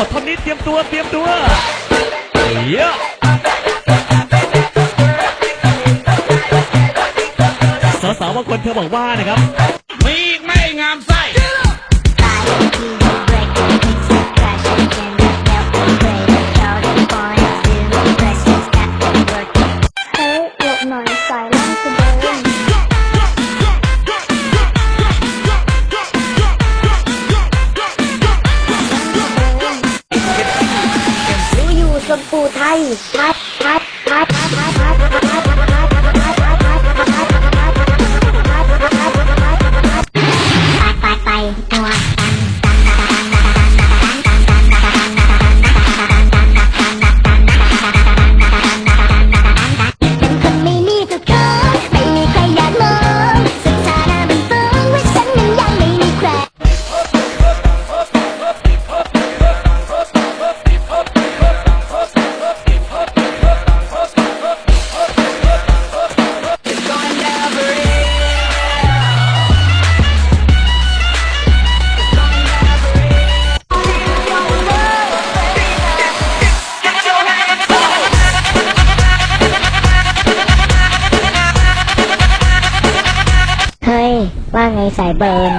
าท่อนนี้เตรียมตัวเตรียมตัวเยอะสาวๆบางคนเธอบอกว่านะครับมีไม่งามไส้ ชมพูไทยทยไทยไทยไทย ว่าไงสายเบิร์น